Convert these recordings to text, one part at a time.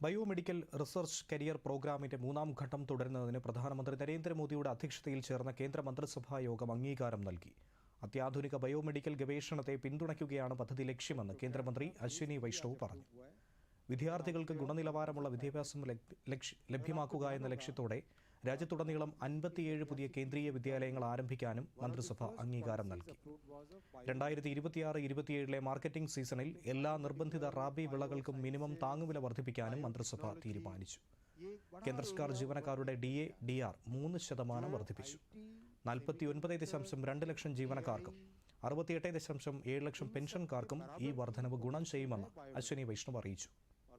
Biomedical research career പ്രോഗ്രാമിന്റെ മൂന്നാം ഘട്ടം തുടരുന്നതിന് പ്രധാനമന്ത്രി നരേന്ദ്രമോദിയുടെ അധ്യക്ഷതയിൽ ചേർന്ന കേന്ദ്ര മന്ത്രിസഭാ യോഗം അംഗീകാരം നൽകി. അത്യാധുനിക ബയോമെഡിക്കൽ ഗവേഷണത്തെ പിന്തുണയ്ക്കുകയാണ് പദ്ധതി ലക്ഷ്യമെന്ന് കേന്ദ്രമന്ത്രി അശ്വിനി വൈഷ്ണവ് പറഞ്ഞു. വിദ്യാർത്ഥികൾക്ക് ഗുണനിലവാരമുള്ള വിദ്യാഭ്യാസം ലഭ്യമാക്കുക എന്ന ലക്ഷ്യത്തോടെ രാജ്യത്തുടനീളം അൻപത്തിയേഴ് പുതിയ കേന്ദ്രീയ വിദ്യാലയങ്ങൾ ആരംഭിക്കാനും മന്ത്രിസഭ അംഗീകാരം നൽകി. രണ്ടായിരത്തി ഇരുപത്തിയാറ് ഇരുപത്തിയേഴിലെ മാർക്കറ്റിംഗ് സീസണിൽ എല്ലാ നിർബന്ധിത റാബി വിളകൾക്കും മിനിമം താങ്ങുവില വർദ്ധിപ്പിക്കാനും മന്ത്രിസഭ തീരുമാനിച്ചു. കേന്ദ്ര സർക്കാർ ജീവനക്കാരുടെ ഡി എ ഡി ആർ മൂന്ന് ശതമാനം വർദ്ധിപ്പിച്ചു. നാൽപ്പത്തി ഒൻപത് ദശാംശം രണ്ട് ലക്ഷം ജീവനക്കാർക്കും അറുപത്തിയെട്ട് ദശാംശം ഏഴ് ലക്ഷം പെൻഷൻകാർക്കും ഈ വർധനവ് ഗുണം ചെയ്യുമെന്ന് അശ്വിനി വൈഷ്ണവ് അറിയിച്ചു.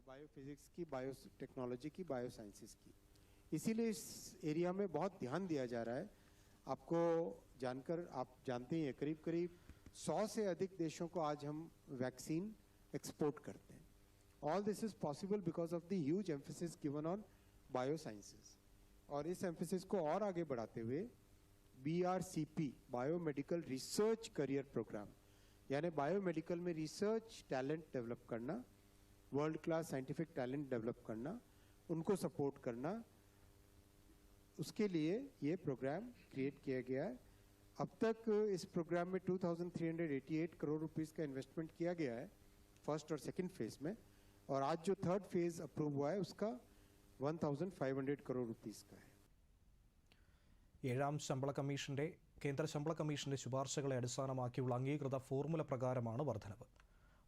Biophysics biotechnology biosciences bio bio इसीलिए इस एरिया में बहुत ध्यान दिया जा रहा है। आपको जानकर, आप जानते ही हैं करीब करीब सौ से अधिक देशों को आज हम वैक्सीन एक्सपोर्ट करते हैं। All this is possible because of the huge emphasis given on bio sciences और इस एम्फोसिस को और आगे बढ़ाते हुए B R C P biomedical research career programme यानी बायोमेडिकल में रिसर्च टैलेंट डेवलप करना world class scientific talent develop करना, उनको सपोर्ट करना उसके लिए ये प्रोग्राम क्रिएट किया गया है अब तक इस प्रोग्राम में 2,388 करोड़ रुपीस का इन्वेस्टमेंट किया गया है फर्स्ट और सेकंड फेज में और आज जो थर्ड फेज अप्रूव हुआ है उसका 1,500 करोड़ रुपीस का है ഏഴാം ശമ്പള കമ്മീഷന്റെ കേന്ദ്ര ശമ്പള കമ്മീഷന്റെ ശുപാർശകളെ അടിസ്ഥാനമാക്കിയുള്ള അംഗീകൃത ഫോർമുല പ്രകാരമാണ് വർധനവ്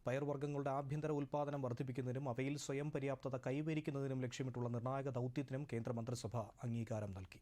പയർവർഗങ്ങളുടെ ആഭ്യന്തര ഉൽപ്പാദനം വർദ്ധിപ്പിക്കുന്നതിനും അവയിൽ സ്വയം പര്യാപ്തത കൈവരിക്കുന്നതിനും ലക്ഷ്യമിട്ടുള്ള നിർണായക ദൗത്യത്തിനും കേന്ദ്രമന്ത്രിസഭ അംഗീകാരം നൽകി.